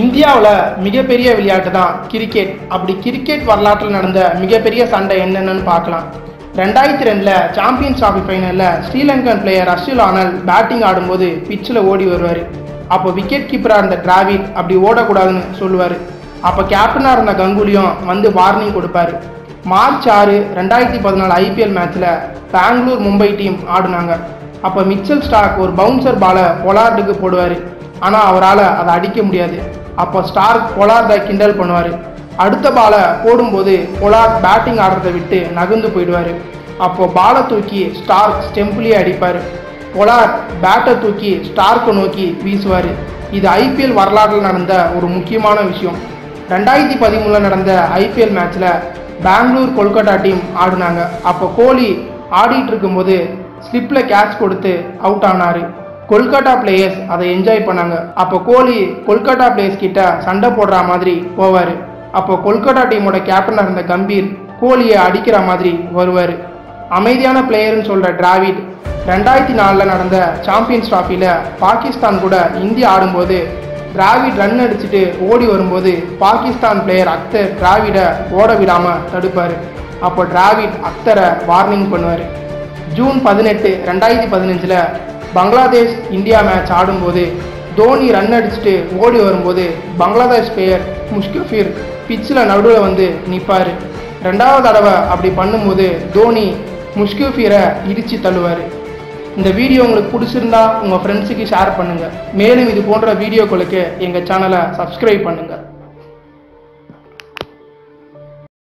இந்தியாவில் மிகப்பெரிய விளையாட்டு தான் கிரிக்கெட் அப்படி கிரிக்கெட் வரலாற்றில் நடந்த மிகப்பெரிய சண்டை என்னென்னு பார்க்கலாம். ரெண்டாயிரத்தி ரெண்டில் சாம்பியன்ஸ் டிராஃபி ஃபைனலில் ஸ்ரீலங்கன் பிளேயர் அர்ஷுல் ஆனல் பேட்டிங் ஆடும்போது பிச்சில் ஓடி வருவார். அப்போ விக்கெட் கீப்பராக இருந்த டிராவிட் அப்படி ஓடக்கூடாதுன்னு சொல்லுவார். அப்போ கேப்டனாக இருந்த கங்குலியும் வந்து வார்னிங் கொடுப்பாரு. மார்ச் ஆறு ரெண்டாயிரத்தி பதினாலு ஐபிஎல் மேட்ச்சில் பெங்களூர் மும்பை டீம் ஆடினாங்க. அப்போ மிச்சல் ஸ்டாக் ஒரு பவுன்சர் பாலை பொலார்டுக்கு போடுவார். ஆனால் அவரால் அதை அடிக்க முடியாது. அப்போ ஸ்டார்க் பொலார்டை கிண்டல் பண்ணுவார். அடுத்த பாலை போடும்போது பொலார்ட் பேட்டிங் ஆடுறதை விட்டு நகர்ந்து போயிடுவார். அப்போ பாலை தூக்கி ஸ்டார்க் ஸ்டெம்பிளியே அடிப்பார். பொலார்ட் பேட்டை தூக்கி ஸ்டார்க்கை நோக்கி வீசுவார். இது ஐபிஎல் வரலாற்றில் நடந்த ஒரு முக்கியமான விஷயம். ரெண்டாயிரத்தி பதிமூணில் நடந்த ஐபிஎல் மேட்ச்சில் பெங்களூர் கொல்கட்டா டீம் ஆடினாங்க. அப்போ கோலி ஆடிட்டு இருக்கும்போது ஸ்லிப்பில் கேட்ச் கொடுத்து அவுட் ஆனார். கொல்கட்டா பிளேயர்ஸ் அதை என்ஜாய் பண்ணாங்க. அப்போ கோலி கொல்கட்டா பிளேயர்ஸ் கிட்ட சண்டை போடுற மாதிரி போவார். அப்போ கொல்கட்டா டீமோட கேப்டனாக இருந்த கம்பீர் கோலியை அடிக்கிற மாதிரி வருவார். அமைதியான பிளேயர்னு சொல்கிற டிராவிட் ரெண்டாயிரத்தி நாலில் நடந்த சாம்பியன்ஸ் ட்ராஃபியில் பாகிஸ்தான் கூட இந்தியா ஆடும்போது டிராவிட் ரன் அடிச்சுட்டு ஓடி வரும்போது பாகிஸ்தான் பிளேயர் அக்தர் டிராவிடை ஓட விடாமல் தடுப்பார். அப்போ டிராவிட் அக்தரை வார்னிங் பண்ணுவார். ஜூன் பதினெட்டு ரெண்டாயிரத்தி பதினஞ்சில் பங்களாதேஷ் இந்தியா மேட்ச் ஆடும்போது தோனி ரன் அடிச்சுட்டு ஓடி வரும்போது பங்களாதேஷ் பிளேயர் முஷ்கஃபீர் பிச்சில் நடுவில் வந்து நிற்பார் ரெண்டாவது தடவை அப்படி பண்ணும்போது தோனி முஷ்கஃபீரை இடித்து தள்ளுவார். இந்த வீடியோ உங்களுக்கு பிடிச்சிருந்தா உங்கள் ஃப்ரெண்ட்ஸுக்கு ஷேர் பண்ணுங்கள் மேலும் இது போன்ற வீடியோக்களுக்கு எங்கள் சேனலை சப்ஸ்கிரைப் பண்ணுங்கள்